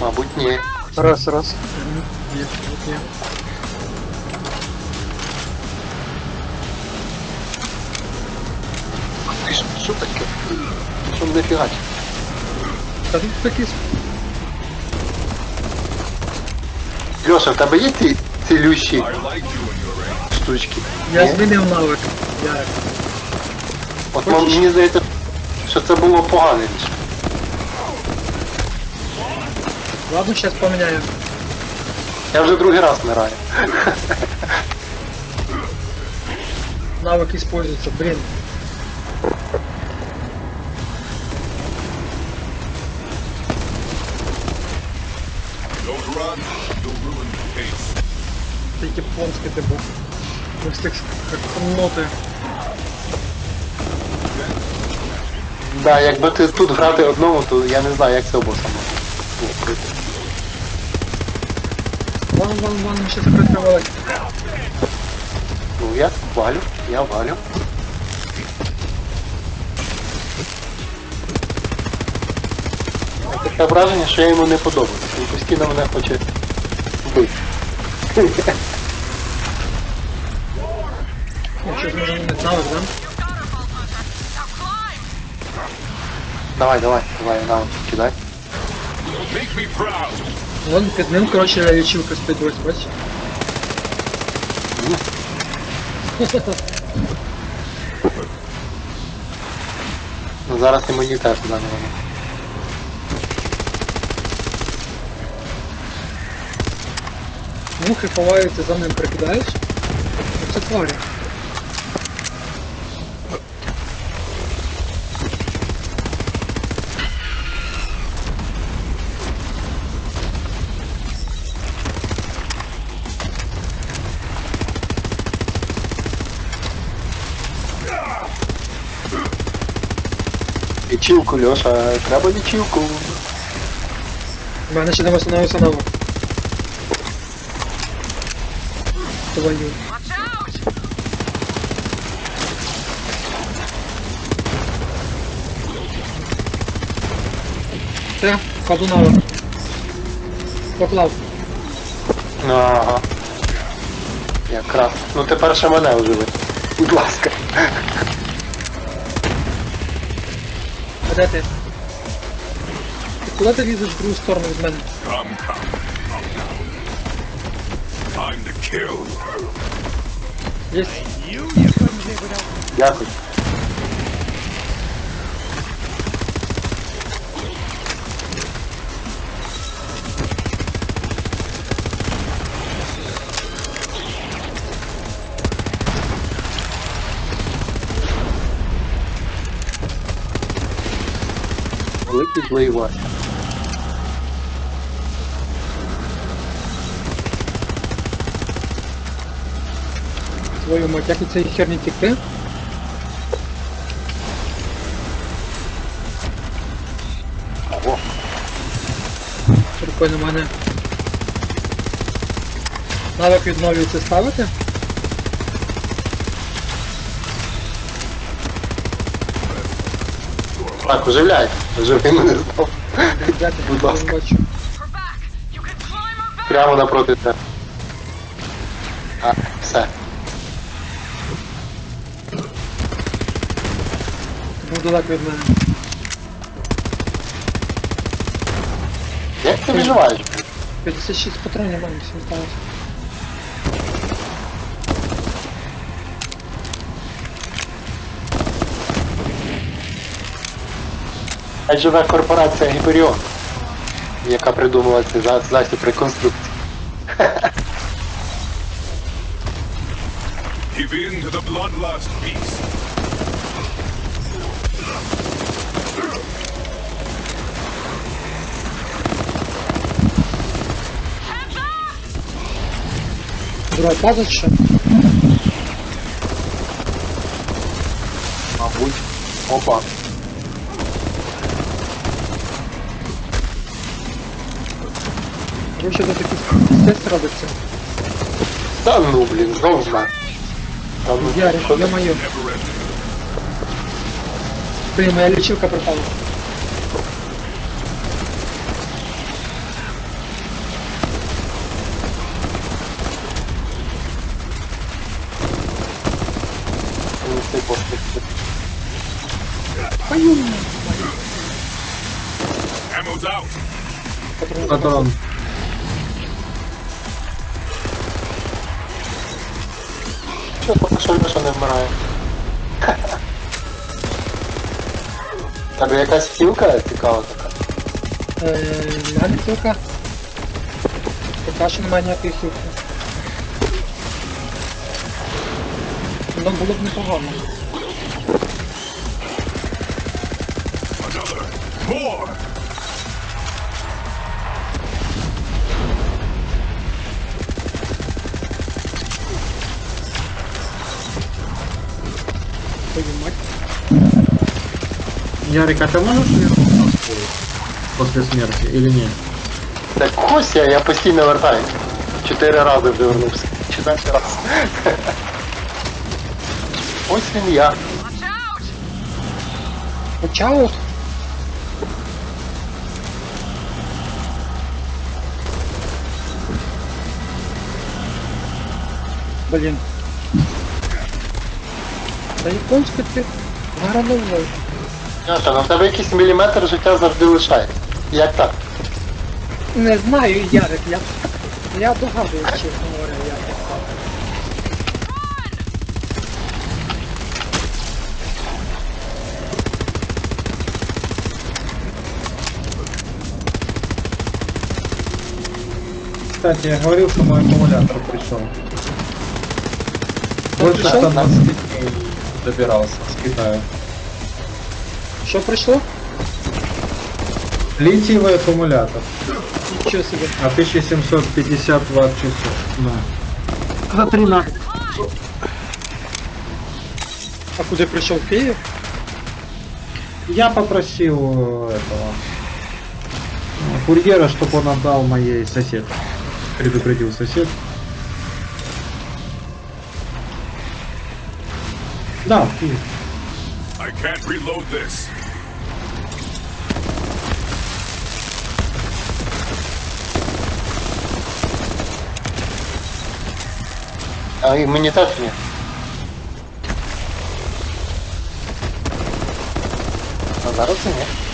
Мабуть, ні. Раз, раз. Мгм. Є, от є. Ти ж, що таке? Що не фігать? Та тут такі с- Льоша, в тебе є ці цілющі штучки? Я Ні? змінив навик. Ярик. От м- мені здається, що це було погане рішення. Ладно, зараз поміняю. Я вже другий раз вмираю. Навик используется, блин. Це японське типу. Ось так як ноти. Да, якби ти тут грати одному, то я не знаю, як це боса можна. було пройти Ван, ван, ван, ми ще закритривали. Ну я валю, я валю. Таке враження, що я йому не подобаюся. Він постійно мене хоче вбити. Якщо зможемо змінити навик, да? Давай, давай, давай, на, кидай. Вон під ним, коротше, лічилка стоїть, ось, бачиш? Ну зараз і мені теж заново. Мухи ховаються, за ним прикидаєш. Це тварі. Лічилку, Льоша, треба лічилку. У мене ще не встановився навик. Твою. Все, кладу навик. Поклав. Ага. Якраз. Ну тепер ще мене оживи. Будь ласка. А де ти? Ти куди ти лізеш в другу сторону від мене? Come, come. Time to kill. Є. Дякую. Злий Вася. Твою мать, як від цієї херні тікти? Прикольно в мене. Навик відновлюється ставити? Так, оживляй. Оживи мене знов. Будь ласка. Прямо напроти тебе. А, все. Був далеко від мене. Як ти виживаєш? 56 патронів в мене всім сталося. Хай живе корпорація Гіперіон, яка придумала цей за- засіб реконструкції. Give in to the bloodlust beast. Друга база чи що? Мабуть. Опа. Він ще до таких тест робиться. Та ну, блін, говна. Та ну, Ярик, я маю. Блін, моя лечилка пропала. не цей пошти. Пою! Ammo's out! Патрон. не вмирає. Тебе якась хілка цікава така. Е, в мене хілка. Поки що немає ніякої хілки. Воно було б непогано. Another. More. Ярик, а ты можешь вернуться после смерти или нет? Так ось я, я постійно вертаюсь. Чотири рази вже вернувся. Четвертий раз. Ось він я. Почаут? Блін. Та японська ти гарно влив. Льоша, ну в тебе якийсь міліметр життя завжди лишається. Як так? Не знаю, Ярик, я, я догадуюсь, чесно говоря, як це. Кстати, я говорил, что мой аккумулятор пришел. Больше пришел? 120 дней добирался с Китая. Що прийшло? Литиевый аккумулятор. Нічого собі. А 1750 ватт часов. Да. За 13. А куди прийшов Київ? Я попросил э, этого э, курьера, чтобы он отдал моей соседке. Предупредил сосед. Да, в Киев. I can't reload this. А імунітет ні. А зараз і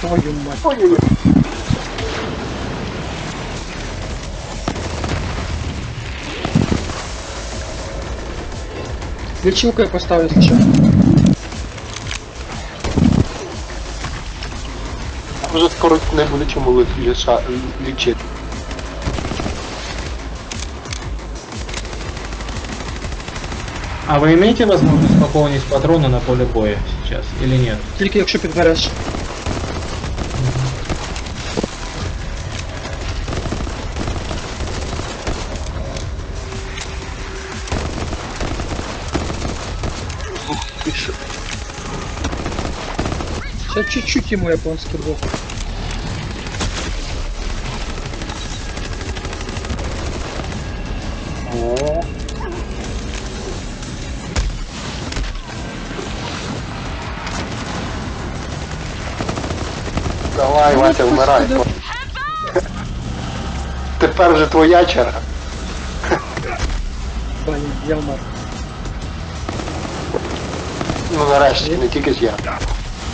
Твою мать. Ой-ой-ой. Лічилку я поставлю, якщо що. Вже скоро не буде чому ли- ліша, лічити. А вы имеете возможность пополнить патроны на поле боя сейчас или нет? Тільки якщо підбереш. Більше. Ще чуть-чуть йому японський блок. О. Давай, Ну, Вася, вмирай. Тепер вже твоя черга. Я вмер. Ну нарешті, не тільки ж я.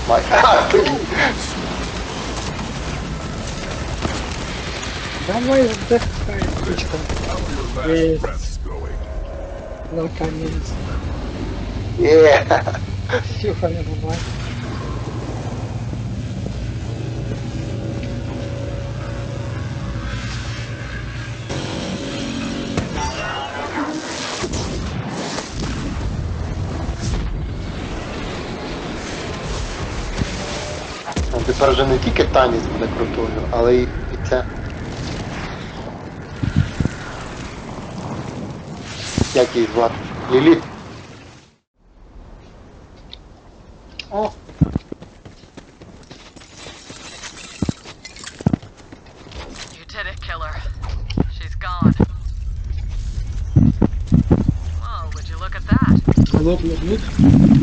Май. А, блін. Давай вдихай, ключка. Є, Breath's going. наконец. Є. Фюха не буває. Тепер вже не тільки танець буде крутою, але і, і це. Як її звати? Ліліт. О, You did it, killer. She's gone. Oh, would you look at that? Лоб лобнуть. Нічого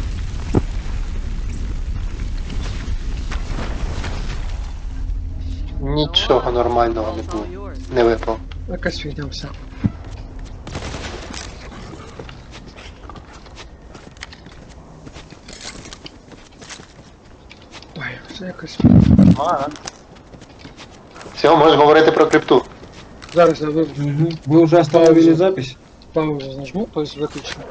нормального не було. Не випав. Якась фігня все. Ой, все якось. Ага. Все, можеш говорити про крипту. Зараз я ви- Угу. Вы уже остановили запись? паузу нажму, тобто виключно.